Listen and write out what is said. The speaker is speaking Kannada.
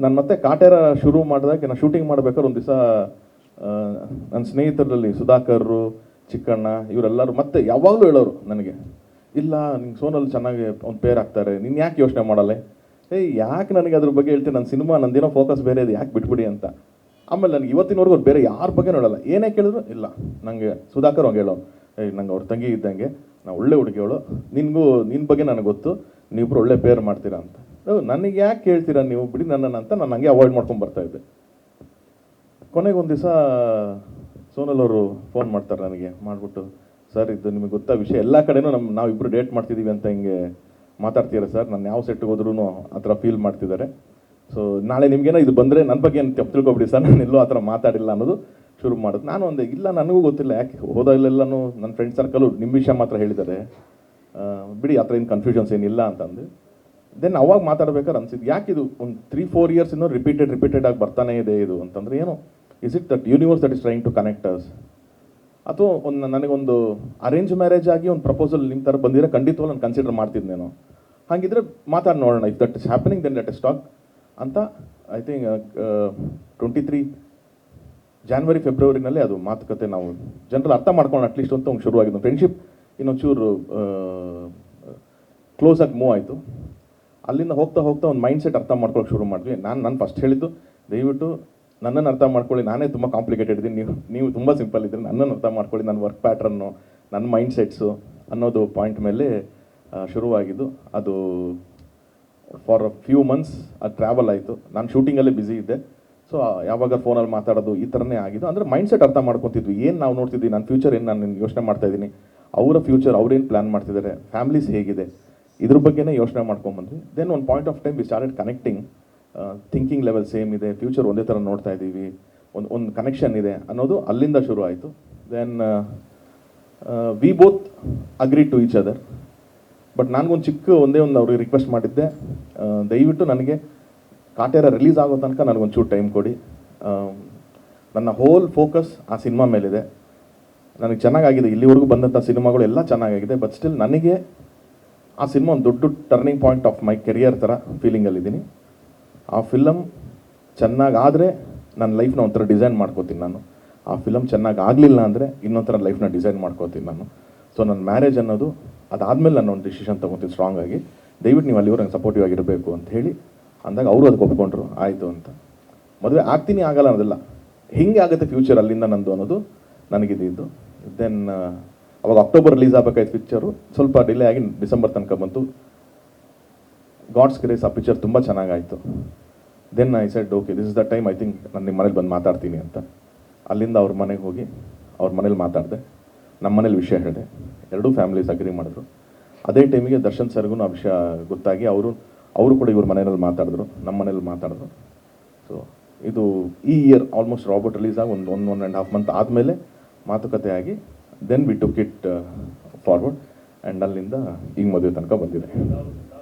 ನಾನು ಮತ್ತೆ ಕಾಟೇರ ಶುರು ಮಾಡಿದಾಗ ನಾನು ಶೂಟಿಂಗ್ ಮಾಡ್ಬೇಕಾದ್ರೆ ಒಂದು ದಿವಸ ನನ್ನ ಸ್ನೇಹಿತರಲ್ಲಿ ಸುಧಾಕರ್ರು, ಚಿಕ್ಕಣ್ಣ, ಇವರೆಲ್ಲರೂ ಮತ್ತೆ ಯಾವಾಗಲೂ ಹೇಳೋರು ನನಗೆ, ಇಲ್ಲ, ನಿಂಗೆ ಸೋನಲ್ಲಿ ಚೆನ್ನಾಗಿ ಒಂದು ಪೇರ್ ಆಗ್ತಾರೆ, ನೀನು ಯಾಕೆ ಯೋಚನೆ ಮಾಡಲ್ಲ? ಏಯ್, ಯಾಕೆ ನನಗೆ ಅದ್ರ ಬಗ್ಗೆ ಹೇಳ್ತೀನಿ ನನ್ನ ಸಿನಿಮಾ, ನಂದೇನೋ ಫೋಕಸ್ ಬೇರೆ ಇದೆ, ಯಾಕೆ ಬಿಟ್ಬಿಡಿ ಅಂತ. ಆಮೇಲೆ ನನಗೆ ಇವತ್ತಿನವರೆಗೂ ಅವ್ರು ಬೇರೆ ಯಾರ ಬಗ್ಗೆ ನೋಡಲ್ಲ ಏನೇ ಕೇಳಿದ್ರು, ಇಲ್ಲ ನನಗೆ ಸುಧಾಕರ್ ಹಂಗೆ ಹೇಳೋ ಏಯ್, ನಂಗೆ ಅವ್ರ ತಂಗಿ ಇದ್ದಂಗೆ ನಾನು ಒಳ್ಳೆ ಹುಡುಗಿಯವಳು. ನಿನಗೂ ನಿನ್ನ ಬಗ್ಗೆ ನನಗೆ ಗೊತ್ತು. ನೀವಿಬ್ರು ಒಳ್ಳೆ ಪೇರ್ ಮಾಡ್ತೀರಾ ಅಂತ. ನನಗೆ ಯಾಕೆ ಕೇಳ್ತೀರಾ ನೀವು? ಬಿಡಿ ನನ್ನನ್ನು ಅಂತ ನಾನು ಹಂಗೆ ಅವಾಯ್ಡ್ ಮಾಡ್ಕೊಂಡು ಬರ್ತಾ ಇದ್ದೆ. ಕೊನೆಗೆ ಒಂದು ದಿವಸ ಸೋನಲ್ ಅವರು ಫೋನ್ ಮಾಡ್ತಾರೆ ನನಗೆ, ಮಾಡಿಬಿಟ್ಟು, ಸರ್, ಇದು ನಿಮಗೆ ಗೊತ್ತಾ ವಿಷಯ? ಎಲ್ಲ ಕಡೆನೂ ನಮ್ಮ ನಾವಿಬ್ಬರು ಡೇಟ್ ಮಾಡ್ತಿದ್ದೀವಿ ಅಂತ ಹಿಂಗೆ ಮಾತಾಡ್ತೀರಾ ಸರ್. ನಾನು ಯಾವ ಸೆಟ್ಗೆ ಹೋದ್ರೂ ಆ ಥರ ಫೀಲ್ ಮಾಡ್ತಿದ್ದಾರೆ. ಸೊ ನಾಳೆ ನಿಮಗೇನೋ ಇದು ಬಂದರೆ ನನ್ನ ಬಗ್ಗೆ ಏನು ತಪ್ಪು ತಿಳ್ಕೊಬಿಡಿ ಸರ್. ನಾನು ಎಲ್ಲೂ ಆ ಥರ ಮಾತಾಡಿಲ್ಲ ಅನ್ನೋದು ಶುರು ಮಾಡೋದು. ನಾನು ಒಂದು, ಇಲ್ಲ, ನನಗೂ ಗೊತ್ತಿಲ್ಲ. ಯಾಕೆ ಹೋದಾಗಲೆಲ್ಲನೂ ನನ್ನ ಫ್ರೆಂಡ್ ಸರ್ಕಲು ನಿಮ್ಮ ವಿಷಯ ಮಾತ್ರ ಹೇಳಿದ್ದಾರೆ. ಬಿಡಿ, ಆ ಥರ ಏನು ಕನ್ಫ್ಯೂಷನ್ಸ್ ಏನಿಲ್ಲ ಅಂತಂದು. ದೆನ್ ಅವಾಗ ಮಾತಾಡ್ಬೇಕಾದ್ರೆ ಅನ್ಸಿದ್ದು, ಯಾಕೆ ಇದು ಒಂದು ತ್ರೀ ಫೋರ್ ಇಯರ್ಸ್ ಇನ್ನೂ ರಿಪೀಟೆಡ್ ರಿಪೀಟೆಡ್ ಆಗಿ ಬರ್ತಾನೆ ಇದೆ ಇದು ಅಂತಂದ್ರೆ ಏನು? Is it that universe that is trying to connect us ಅಥವಾ ಒಂದು ನನಗೊಂದು ಅರೇಂಜ್ ಮ್ಯಾರೇಜ್ ಆಗಿ ಒಂದು ಪ್ರಪೋಸಲ್ ನಿಮ್ಮ ಥರ ಬಂದಿರೋ ಖಂಡಿತವಾಗ್ಲೂ ನಾನು ಕನ್ಸಿಡರ್ ನಾನು. ಹಾಗಿದ್ರೆ ಮಾತಾಡಿ ನೋಡೋಣ. If that is happening then that is talk ಅಂತ I think twenty three January ಫೆಬ್ರವರಿನಲ್ಲಿ ಅದು ಮಾತುಕತೆ ನಾವು ಜನರಲ್ ಅರ್ಥ ಮಾಡ್ಕೊಂಡು ಅಟ್ಲೀಸ್ಟ್ ಅಂತ ಒಂದು ಶುರುವಾಗಿದ್ದು. ಫ್ರೆಂಡ್ಶಿಪ್ ಇನ್ನೊಂಚೂರು ಕ್ಲೋಸ್ ಆಗಿ ಮೂವ್ ಆಯಿತು. ಅಲ್ಲಿಂದ ಹೋಗ್ತಾ ಹೋಗ್ತಾ ಒಂದು ಮೈಂಡ್ ಸೆಟ್ ಅರ್ಥ ಮಾಡ್ಕೊಳ್ಳೋಕೆ ಶುರು ಮಾಡಿದ್ವಿ. ನಾನು ನಾನು ಫಸ್ಟ್ ಹೇಳಿದ್ದು, ದಯವಿಟ್ಟು ನನ್ನನ್ನು ಅರ್ಥ ಮಾಡ್ಕೊಳ್ಳಿ. ನಾನೇ ತುಂಬ ಕಾಂಪ್ಲಿಕೇಟೆಡ್ ಇದ್ದೀನಿ. ನೀವು ನೀವು ತುಂಬ ಸಿಂಪಲ್ ಇದ್ದೀರಿ. ನನ್ನನ್ನು ಅರ್ಥ ಮಾಡ್ಕೊಳ್ಳಿ. ನನ್ನ ವರ್ಕ್ ಪ್ಯಾಟ್ರನ್ನು ನನ್ನ ಮೈಂಡ್ ಸೆಟ್ಸು ಅನ್ನೋದು ಪಾಯಿಂಟ್ ಮೇಲೆ ಶುರುವಾಗಿದ್ದು. ಅದು ಫಾರ್ ಫ್ಯೂ ಮಂತ್ಸ್ ಅದು ಟ್ರಾವೆಲ್ ಆಯಿತು. ನಾನು ಶೂಟಿಂಗಲ್ಲೇ ಬ್ಯುಸಿ ಇದ್ದೆ. ಸೊ ಯಾವಾಗ ಫೋನಲ್ಲಿ ಮಾತಾಡೋದು ಈ ಥರನೇ ಆಗಿದ್ದು. ಅಂದರೆ ಮೈಂಡ್ ಸೆಟ್ ಅರ್ಥ ಮಾಡ್ಕೊತಿದ್ವಿ. ಏನು ನಾವು ನೋಡ್ತಿದ್ವಿ? ನನ್ನ ಫ್ಯೂಚರ್ ಏನು ನಾನು ಯೋಚನೆ ಮಾಡ್ತಾ ಇದ್ದೀನಿ? ಅವರ ಫ್ಯೂಚರ್ ಅವ್ರೇನು ಪ್ಲ್ಯಾನ್ ಮಾಡ್ತಿದ್ದಾರೆ? ಫ್ಯಾಮ್ಲೀಸ್ ಹೇಗಿದೆ? ಇದ್ರ ಬಗ್ಗೆನೇ ಯೋಚನೆ ಮಾಡ್ಕೊಂಬಂದ್ವಿ. ದೆನ್ ಒಂದು point of time we started connecting thinking level same ಇದೆ ಫ್ಯೂಚರ್ ಒಂದೇ ಥರ ನೋಡ್ತಾ ಇದ್ದೀವಿ, ಒಂದು ಒಂದು ಕನೆಕ್ಷನ್ ಇದೆ ಅನ್ನೋದು ಅಲ್ಲಿಂದ ಶುರು ಆಯಿತು. Then we both agree to each other but ನನಗೊಂದು ಚಿಕ್ಕ ಒಂದೇ ಒಂದು ಅವ್ರಿಗೆ ರಿಕ್ವೆಸ್ಟ್ ಮಾಡಿದ್ದೆ. ದಯವಿಟ್ಟು ನನಗೆ ಕಾಟೇರ ರಿಲೀಸ್ ಆಗೋ ತನಕ ನನಗೊಂಚೂರು ಟೈಮ್ ಕೊಡಿ. ನನ್ನ ಹೋಲ್ ಫೋಕಸ್ ಆ ಸಿನಿಮಾ ಮೇಲಿದೆ. ನನಗೆ ಚೆನ್ನಾಗಾಗಿದೆ. ಇಲ್ಲಿವರೆಗೂ ಬಂದಂಥ ಸಿನಿಮಾಗಳು ಎಲ್ಲ ಚೆನ್ನಾಗಾಗಿದೆ. ಬಟ್ ಸ್ಟಿಲ್ ನನಗೆ ಆ ಸಿನಿಮಾ ಒಂದು ದೊಡ್ಡ turning point of my career ಥರ ಫೀಲಿಂಗಲ್ಲಿದ್ದೀನಿ ಆ ಫಿಲಮ್ ಚೆನ್ನಾಗಾದರೆ ನನ್ನ ಲೈಫ್ನ ಒಂಥರ ಡಿಸೈನ್ ಮಾಡ್ಕೋತೀನಿ ನಾನು. ಆ ಫಿಲಮ್ ಚೆನ್ನಾಗಿ ಆಗಲಿಲ್ಲ ಅಂದರೆ ಇನ್ನೊಂಥರ ಲೈಫ್ನ ಡಿಸೈನ್ ಮಾಡ್ಕೋತೀನಿ ನಾನು. ಸೊ ನನ್ನ ಮ್ಯಾರೇಜ್ ಅನ್ನೋದು ಅದಾದಮೇಲೆ ನಾನು ಒಂದು ಡಿಸಿಷನ್ ತೊಗೊತೀನಿ ಸ್ಟ್ರಾಂಗ್ ಆಗಿ. ದಯವಿಟ್ಟು ನೀವು ಅಲ್ಲಿವರೆಗೆ ಸಪೋರ್ಟಿವ್ ಆಗಿರಬೇಕು ಅಂತ ಹೇಳಿ. ಅಂದಾಗ ಅವರು ಅದಕ್ಕೆ ಒಪ್ಕೊಂಡ್ರು, ಆಯಿತು ಅಂತ. ಮದುವೆ ಆಗ್ತೀನಿ ಆಗಲ್ಲ ಅನ್ನೋದಿಲ್ಲ. ಹಿಂಗೆ ಆಗುತ್ತೆ ಫ್ಯೂಚರ್ ಅಲ್ಲಿಂದ ನಂದು ಅನ್ನೋದು ನನಗಿದ್ದು ದೆನ್ ಅವಾಗ ಅಕ್ಟೋಬರ್ ರಿಲೀಸ್ ಆಗಬೇಕಾಯ್ತು ಪಿಕ್ಚರು ಸ್ವಲ್ಪ ಡಿಲೇ ಆಗಿ ಡಿಸೆಂಬರ್ ತನಕ ಬಂತು. ಗಾಡ್ಸ್ ಗ್ರೇಸ್ ಆ ಪಿಕ್ಚರ್ ತುಂಬ ಚೆನ್ನಾಗಾಯಿತು. Then I said okay this is the time I think ನಾನು ನಿಮ್ಮ ಮನೇಲಿ ಬಂದು ಮಾತಾಡ್ತೀನಿ ಅಂತ. ಅಲ್ಲಿಂದ ಅವ್ರ ಮನೆಗೆ ಹೋಗಿ ಅವ್ರ ಮನೇಲಿ ಮಾತಾಡಿದೆ. ನಮ್ಮ ಮನೇಲಿ ವಿಷಯ ಹೇಳಿದೆ. ಎರಡೂ ಫ್ಯಾಮಿಲೀಸ್ ಅಗ್ರಿ ಮಾಡಿದ್ರು. ಅದೇ ಟೈಮಿಗೆ ದರ್ಶನ್ ಸರ್ಗೂ ಆ ವಿಷಯ ಗೊತ್ತಾಗಿ ಅವರು ಅವರು ಕೂಡ ಇವ್ರ ಮನೆಯಲ್ಲಿ ಮಾತಾಡಿದ್ರು. ನಮ್ಮ ಮನೇಲಿ ಮಾತಾಡಿದ್ರು. ಸೊ ಇದು ಈ ಇಯರ್ ಆಲ್ಮೋಸ್ಟ್ ರಾಬರ್ಟ್ ರಿಲೀಸ್ ಆಗಿ ಒಂದು one one and half month ಆದಮೇಲೆ ಮಾತುಕತೆ ಆಗಿ then we took it forward and ಅಲ್ಲಿಂದ ಈಗ ಮದುವೆ ತನಕ ಬಂದಿದೆ.